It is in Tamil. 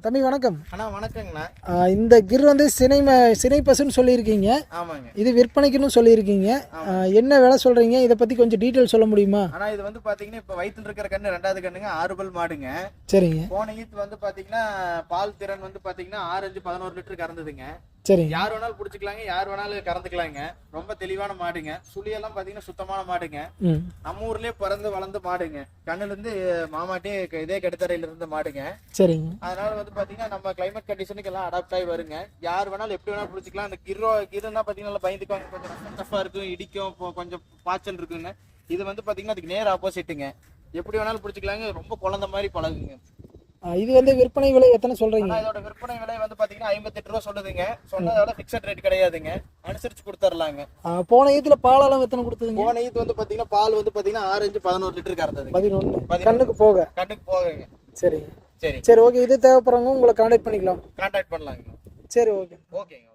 தம்பி வணக்கம். அண்ணா வணக்கங்கண்ணா. இந்த கிர் வந்து சினை ம- சினை பசுன்னு சொல்லியிருக்கீங்க. ஆமாங்க. இது விற்பனைக்குன்னு சொல்லியிருக்கீங்க. என்ன விலை சொல்கிறீங்க இதை பற்றி கொஞ்சம் டீட்டெயில் சொல்ல முடியுமா? ஆனா இது வந்து பாத்தீங்கன்னா இப்ப வயித்துல இருக்கிற கண்ணு ரெண்டாவது கண்ணுங்க ஆறு பல் மாடுங்க. சரிங்க. போன ஈத்து வந்து பாத்தீங்கன்னா பால் திறன் வந்து பாத்தீங்கன்னா ஆறு அஞ்சு பதினோரு லிட்டர் கறந்ததுங்க. சரிங்க யார் வேணாலும் புடிச்சுக்கலாங்க யார் வேணாலும் கறந்துக்கலாங்க. ரொம்ப தெளிவான மாடுங்க. சுழியெல்லாம் பாத்தீங்கன்னா சுத்தமான மாடுங்க. நம்ம ஊர்லயே பிறந்து வளர்ந்த மாடுங்க. கண்ணுல இருந்து மாமாட்டே இதே கடுத்தரையில இருந்த மாடுங்க. சரிங்க. அதனால வந்து பாத்தீங்கன்னா நம்ம கிளைமேட் கண்டிஷனுக்கு எல்லாம் அடாப்ட் ஆகி வருங்க. யார் வேணாலும் எப்படி வேணாலும் பிடிச்சிக்கலாம். அந்த கிரோ கிருன்னா பாத்தீங்கன்னா பயந்துக்குவாங்க. கொஞ்சம் டஃபா இருக்கும் இடிக்கும் கொஞ்சம் பாய்ச்சல் இருக்குங்க. இது வந்து பாத்தீங்கன்னா அதுக்கு நேர் ஆப்போசிட்டுங்க எப்படி வேணாலும் பிடிச்சிக்கலாங்க. ரொம்ப குழந்தை மாதிரி பழகுங்க. இது வந்து விற்பனை விலை எத்தனை சொல்கிறீங்க ஆனா இதோட விற்பனை விலை வந்து பாத்தீங்கன்னா ஐம்பத்தெட்டு ரூபா சொல்லுதுங்க. சொன்னதோட பிக்சட் ரேட் கிடையாதுங்க. அனுசரிச்சு கொடுத்துர்லாங்க. போன ஈத்தில் பாலெல்லாம் எத்தனை கொடுத்ததுங்க? போன ஈத்து வந்து பாத்தீங்கன்னா பால் வந்து பாத்தீங்கன்னா ஆறு அஞ்சு பதினோரு லிட்டர் கறந்ததுங்க. பதினொன்று. கண்ணுக்கு போக. கண்ணுக்கு போகுங்க. சரிங்க சரி. சரி ஓகே. இது தேவைப்படுறவங்க உங்களை கான்டாக்ட் பண்ணிக்கலாம். கான்டாக்ட் பண்ணலாங்க. சரி ஓகே. ஓகேங்க.